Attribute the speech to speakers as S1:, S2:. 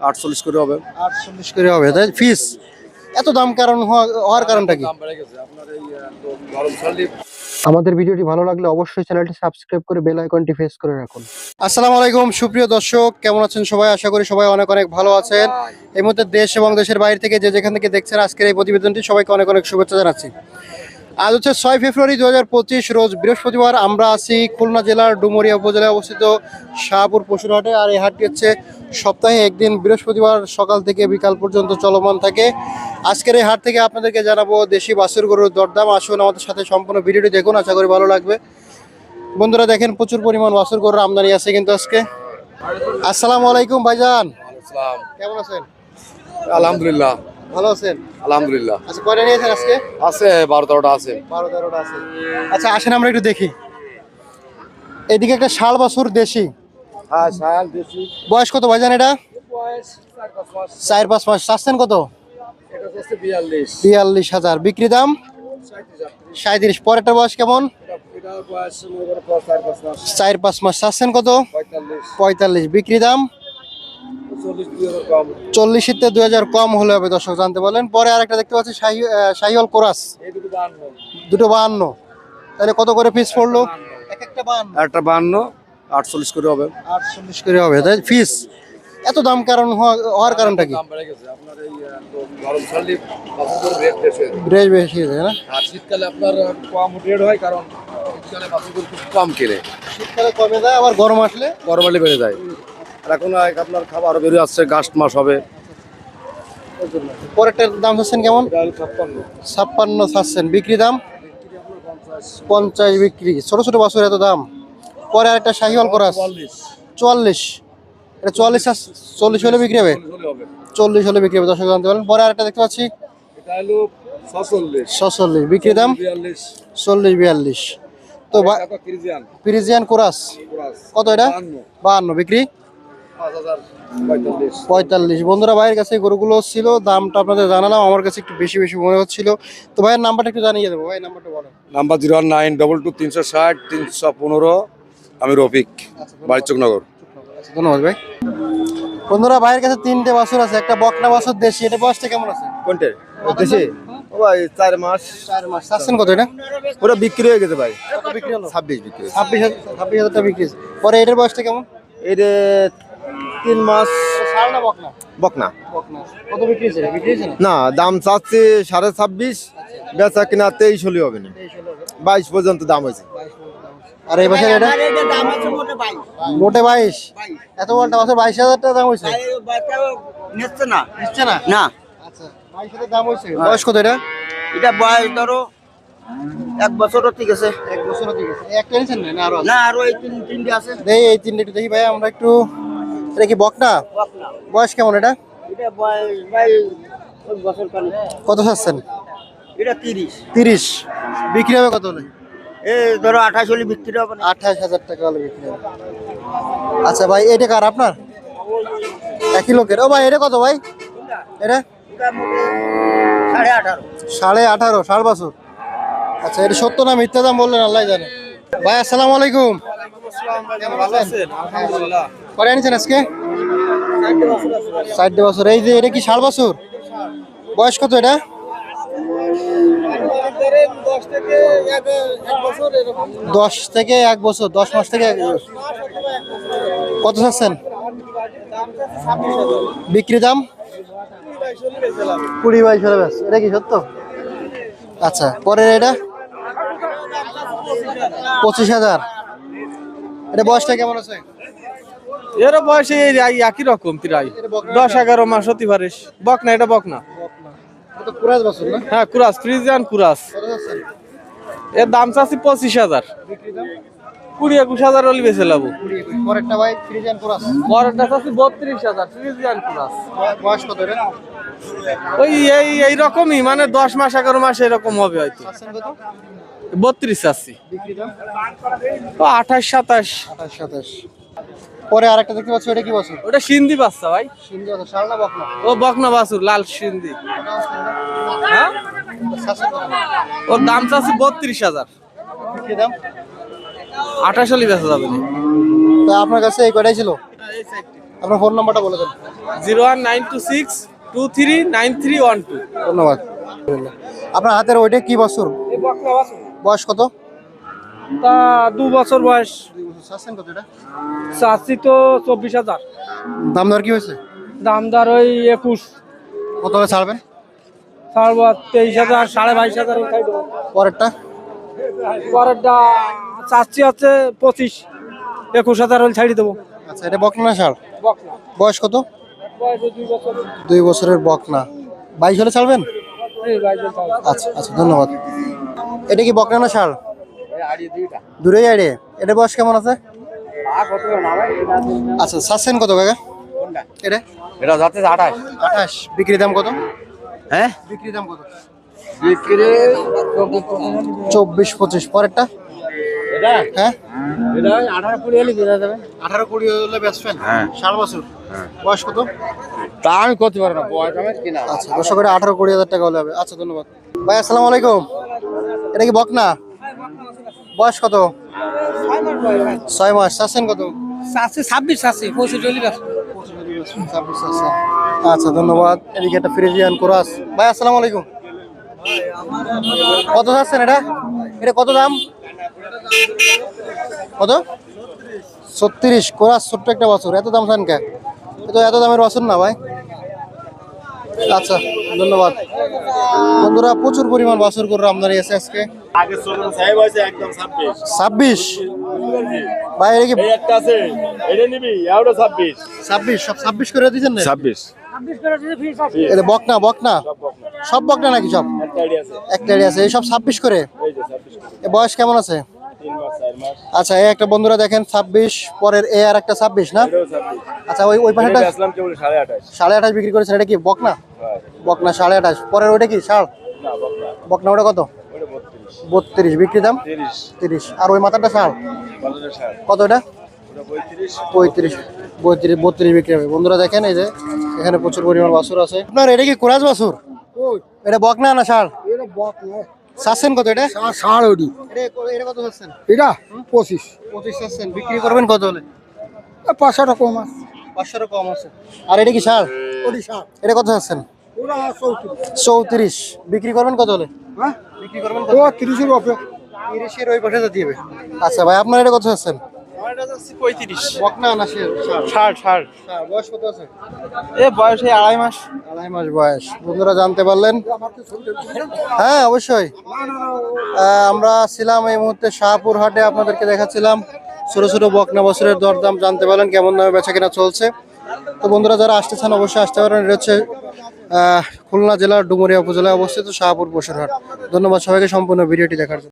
S1: আটচল্লিশ করে হবে।
S2: আটচল্লিশ করে হবে, তাই ফিস এত দাম কারণ হওয়া- হওয়ার কারণটা কি? আমাদের ভিডিওটি ভালো লাগলে অবশ্যই চ্যানেলটি সাবস্ক্রাইব করে বেল আইকনটি প্রেস করে রাখুন। আসসালামু আলাইকুম, সুপ্রিয় দর্শক, কেমন আছেন সবাই? আশা করি সবাই অনেক অনেক ভালো আছেন। এই মুহূর্তে দেশ এবং দেশের বাইরে থেকে যে যেখান থেকে দেখছেন আজকের এই প্রতিবেদনটি, সবাইকে অনেক অনেক শুভেচ্ছা জানাচ্ছি। আজ হচ্ছে ছয় ফেব্রুয়ারি দু পঁচিশ রোজ বৃহস্পতিবার আমরা আছি খুলনা জেলার ডুমুরিয়া উপজেলায় অবস্থিত শাহপুর পশুর হাটে আর এই হাটটি হচ্ছে সপ্তাহে একদিন বৃহস্পতিবার সকাল থেকে বিকাল পর্যন্ত চলমান থাকে। আজকের এই হাট থেকে আপনাদেরকে জানাব দেশি বাছুর গরুর দরদাম। আসুন আমাদের সাথে সম্পূর্ণ ভিডিওটি দেখুন আশা করি ভালো লাগবে। বন্ধুরা দেখেন প্রচুর পরিমাণ বাছুর গরুর আমদানি আছে কিন্তু আজকে। আসসালামু আলাইকুম ভাইজান। কেমন আছেন?
S1: আলহামদুলিল্লাহ।
S2: ভালো আছেন?
S1: আলহামদুলিল্লাহ।
S2: আচ্ছা কয়টা নিয়েছেন আজকে?
S1: আছে বারো তেরোটা আছে।
S2: বারো তেরোটা আছে। আচ্ছা আসেন আমরা একটু দেখি। এদিকে একটা শাল বাছুর দেশি।
S1: হ্যাঁ শাল দেশি।
S2: বয়স কত ভাইজান এটা?
S1: চার পাঁচ মাস।
S2: চাচ্ছেন কত?
S1: বিয়াল্লিশ।
S2: হাজার। বিক্রি দাম? সাঁত্রিশ পরেরটা বয়স কেমন?
S1: মনে চার পাঁচ মাস।
S2: চাচ্ছেন কত?
S1: পঁয়তাল্লিশ।
S2: বিক্রি দাম
S1: চল্লিশ দুই হাজার কম
S2: চল্লিশিতে দুই হাজার কম। হলে হবে দর্শক জানতে বলেন পরে আরেকটা দেখতে পাচ্ছি শাহি শাহিওয়াল কোরাস।
S1: দুটো
S2: বাহান্ন। তাহলে কত করে পিস পড়ল? এক একটা বাহান্ন।
S1: একটা বান্ন আটচল্লিশ করে হবে।
S2: আটচল্লিশ করে হবে তাই ফিস এত দাম কারণ হওয়া- হওয়ার কারণটা কি?
S1: রেট বেশি
S2: না?
S1: আর শীতকালে আপনার কম রেট হয় কারণ শীতকালে কম কেনে।
S2: শীতকালে কমে যায় আবার গরম আসলে?
S1: গরম হলে বেড়ে যায়। এখন আপনার খাবার বেরিয়ে আসছে গাছ মাস হবে।
S2: পরেরটার দাম চাচ্ছেন কেমন?
S1: ছাপ্পান্ন।
S2: চাচ্ছেন। বিক্রি দাম? পঞ্চাশ বিক্রি। ছোট ছোট বাছুর এত দাম। পরে আরেকটা শাহিওয়াল করা চুয়াল্লিশ। এটা চুয়াল্লিশ চল্লিশ হলে বিক্রি হবে? চল্লিশ হলে বিক্রি হবে দর্শক জানতে পারেন পরে আরেকটা দেখতে পাচ্ছি।
S1: ছচল্লিশ।
S2: বিক্রি দাম? চল্লিশ বিয়াল্লিশ। তো পিরিজিয়ান কোরাস। কত এটা?
S1: বাহান্ন।
S2: বিক্রি?
S1: পঁয়তাল্লিশ।
S2: বন্ধুরা ভাইয়ের কাছে এই গরুগুলো ছিল দামটা আপনাদের জানালাম আমার কাছে একটু বেশি বেশি মনে হচ্ছিল। তো ভাইয়ের নাম্বারটা একটু জানিয়ে দেবো ভাই নাম্বারটা বলেন।
S1: Number zero nine double two তিনশো ষাট তিনশো পনেরো। আমি রফিক বাড়ি চকনগর
S2: আচ্ছা, ধন্যবাদ ভাই। বন্ধুরা ভাইয়ের কাছে তিনটে বাছুর আছে একটা বকনা বাছুর দেশি এটা বয়সটা কেমন আছে?
S1: কোনটে? দেশে? ও ভাই চার মাস।
S2: চার মাস চাচ্ছেন কত এটা?
S1: ওটা বিক্রি হয়ে গেছে ভাই।
S2: বিক্রি হলো?
S1: ছাব্বিশ বিক্রি
S2: ছাব্বিশ হাজার ছাব্বিশ হাজার টাকা বিক্রি পরে এটার বয়সটা কেমন?
S1: এটা তিন মাস
S2: না বকনা? না?
S1: দাম চাচ্ছে সাড়ে ছাব্বিশ বেচা কিনা তেইশ হলে হবে না। বাইশ পর্যন্ত দাম হয়েছে।
S2: আর এই বছর এটা? মোটে বাইশ। এত বড়টা বছর বাইশ হাজার টাকা দাম হয়েছে?
S3: না।
S2: না?
S3: না।
S2: আচ্ছা হয়েছে। বয়স কত এটা?
S3: এটা বয়স ধরো এক বছরও ঠিক আছে
S2: এক বছর ঠিক আছে একটা নিয়েছেন না? না আরও
S3: না আরও এই তিন তিনটে আছে।
S2: এই তিনটে একটু দেখি ভাই আমরা একটু এটা কি বকনা? বয়স কেমন এটা?
S3: এটা বয়স ভাই ওই বছর কালে
S2: কত চাচ্ছেন?
S3: এটা তিরিশ।
S2: তিরিশ। বিক্রি হবে কত হলে?
S3: এই ধরো আঠাশ হলে বিক্রি হবে
S2: আঠাশ হাজার টাকা হলে বিক্রি হবে। আচ্ছা ভাই এটা কার আপনার? একই লোকের। ও ভাই এটা কত ভাই? এটা।
S3: সাড়ে আঠারো।
S2: সাড়ে আঠারো ষাট বছর আচ্ছা এটা সত্য না মিথ্যা দাম বললেন আল্লাহ জানে। ভাই আসসালামু আলাইকুম। ভালো আছেন? করে আনিছেন আজকে? ষাট বছর। এই যে, এটা কি ষাট বছর? বয়স কত এটা? দশ থেকে এক বছর, দশ মাস থেকে। কত চাচ্ছেন? বিক্রি দাম? কুড়ি বাইশ হলে ব্যাস এটা কি সত্য? আচ্ছা পরের এটা? পঁচিশ হাজার। এটা বয়সটা কেমন আছে?
S4: এর বয়সে একই রকম প্রায় দশ এগারো মাস হতে পারিস এটা বকনা।
S2: এটা বছর না?
S4: হ্যাঁ কুরাস ফ্রিজিয়ান কুরাস। এর দাম চাচ্ছি পঁচিশ হাজার। কুড়ি একুশ হাজার হলে বেছে লাবো।
S2: পরেরটা ভাই
S4: চাচ্ছি বত্রিশ হাজার ফ্রিজিয়ান কুরাস।
S2: বয়স কত এটা
S4: ওই এই এই রকমই মানে দশ মাস এগারো মাস এরকম হবে হয়তো। বত্রিশ ও আঠাশ সাতাশ।
S2: আঠাশ সাতাশ। পরে আরেকটা দেখতে পাচ্ছি ওটা কি বছর?
S4: ওটা সিন্ধি বাচ্চা ভাই।
S2: সিন্ধু আছে শাল না বকনা।
S4: ও বকনা বাসুর লাল সিন্ধি। হ্যাঁ? ওর দাম চাচ্ছি বত্রিশ হাজার।
S2: দাম?
S4: আঠাশ হলে বেচা যাবে।
S2: তা আপনার কাছে এই কয়টাই ছিল? আপনার ফোন নাম্বারটা বলে দেন।
S4: Zero one nine two six two three nine three one two.
S2: ধন্যবাদ। আপনার হাতের ওইটা কি বাছুর। বয়স কত?
S5: তা দু বছর বয়স। চাচ্ছি তো চব্বিশ হাজার।
S2: দাম দর কি হয়েছে?
S5: দামদার ওই একুশ।
S2: কত হলে ছাড়বেন?
S5: ছাড়বো তেইশ হাজার সাড়ে বাইশ হাজার
S2: পরেরটা?
S5: পরেরটা চাচ্ছি হচ্ছে পঁচিশ। একুশ হাজার হলে ছাড়ি দেবো।
S2: আচ্ছা এটা বকনা
S5: বকনা।
S2: বয়স কত?
S5: দুই বছর।
S2: দুই বছরের বকনা। বাইশ হলে ছাড়বেন। আচ্ছা আচ্ছা ধন্যবাদ। এটা কি বকনা না ষাড় দূরে এটা বয়স কেমন আছে? আচ্ছা চাচ্ছেন কত কাকা? এটা?
S3: এটা যাচ্ছে আঠাশ।
S2: আঠাশ। বিক্রি দাম কত?
S3: হ্যাঁ?
S2: বিক্রি দাম কত?
S3: বিক্রি
S2: চব্বিশ পঁচিশ। পরেরটা?
S3: এটা?
S2: হ্যাঁ?
S3: এটা আঠারো কুড়ি হলে যাবে।
S2: আঠারো কুড়ি হলে বেচবেন
S3: হ্যাঁ।
S2: বছর? বয়স কত?
S3: তা আমি করতে পারব না বয়স আমার কিনা।
S2: আচ্ছা দশ করে আঠারো কুড়ি হাজার টাকা হলে হবে। আচ্ছা ধন্যবাদ। ভাই আসসালামু আলাইকুম। এটা কি বকনা? বয়স কত? ছয় মাস চাচ্ছেন কত?
S5: চাচ্ছি ছাব্বিশ চাচ্ছি পঁচিশ চল্লিশ
S2: ছাব্বিশ আছে। আচ্ছা ধন্যবাদ। এদিকে একটা ফ্রিজিয়ান কোরাস। ভাই আসসালামু আলাইকুম। কত চাচ্ছেন এটা? এটা কত দাম? কত? ছত্রিশ। কোরাস ছোট্ট একটা বছর। এত দাম চান কে? তো এত দামের বছর না ভাই। আচ্ছা ধন্যবাদ। বন্ধুরা প্রচুর পরিমাণ বাছুর করে আমদানি আছে আজকে।
S6: আগে সাহেব আছে একদম
S2: ভাই এটা কি
S6: এই একটা আছে এটা নিবি এওটা ছাব্বিশ।
S2: ছাব্বিশ সব ছাব্বিশ করে দিয়েছেন না এটা বকনা বকনা? সব বকনা। নাকি সব?
S6: একটা আইডিয়া আছে।
S2: একটা area আছে এই সব ছাব্বিশ করে?
S6: এই যে ছাব্বিশ করে।
S2: এ বয়স কেমন আছে? আচ্ছা এই একটা বন্ধুরা দেখেন ছাব্বিশ পরের এ আর একটা ছাব্বিশ না? আচ্ছা ওই ওই পাশেটা
S6: এটা আসলাম কেবল সাড়ে আঠাশ।
S2: বিক্রি করেছেন এটা কি বকনা?
S6: হ্যাঁ।
S2: বকনা সাড়ে আঠাশ। পরের ওইটা কি
S6: না বকনা
S2: ওটা কত?
S6: বত্রিশ
S2: বত্রিশ বিক্রি দাম?
S6: তিরিশ।
S2: আর ওই মাথাটা
S6: পঞ্চাশ
S2: কত এটা?
S6: ওটা পঁয়ত্রিশ।
S2: পঁয়ত্রিশ। বত্রিশ বিক্রি হবে। বন্ধুরা দেখেন এই যে এখানে প্রচুর পরিমাণ বাছুর আছে। আপনার এটা কি কোরাজ বাছুর? এটা বকনা না না ষাড়? চাচ্ছেন কত এটা?
S7: ষাড় ওডি
S2: এটা কত চাচ্ছেন?
S7: এটা? পঁচিশ।
S2: পঁচিশ চাচ্ছেন। বিক্রি করবেন কত হলে?
S7: পাঁচশো টাকা কম আছে।
S2: পাঁচশোর কম আছে। আর এটা কি সার
S7: ওডি ষাড়।
S2: এটা কত চাচ্ছেন?
S7: চৌত্রিশ।
S2: বিক্রি করবেন কত হলে?
S7: হ্যাঁ?
S2: বিক্রি করবেন
S7: ও তিরিশের ওপরে।
S2: তিরিশের ওই পাশে যেতে হবে। আচ্ছা ভাই আপনার এটা কত চাচ্ছেন
S4: পঁয়ত্রিশ।
S2: বকনা না
S4: ষাট? ষাট
S2: বয়স কত আছে?
S4: এ বয়স এই আড়াই মাস।
S2: আড়াই মাস বয়স। বন্ধুরা জানতে পারলেন? হ্যাঁ অবশ্যই। আমরা ছিলাম এই মুহূর্তে শাহপুর হাটে আপনাদেরকে দেখাচ্ছিলাম। ছোট ছোট বকনা বছরের দরদাম জানতে পারলেন কেমন দামে বেচা কেনা চলছে। তো বন্ধুরা যারা আসতে চান অবশ্যই আসতে পারেন। এটা হচ্ছে খুলনা জেলার ডুমুরিয়া উপজেলায় অবস্থিত শাহপুর বসুরহাট। ধন্যবাদ সবাইকে সম্পূর্ণ ভিডিওটি দেখার জন্য।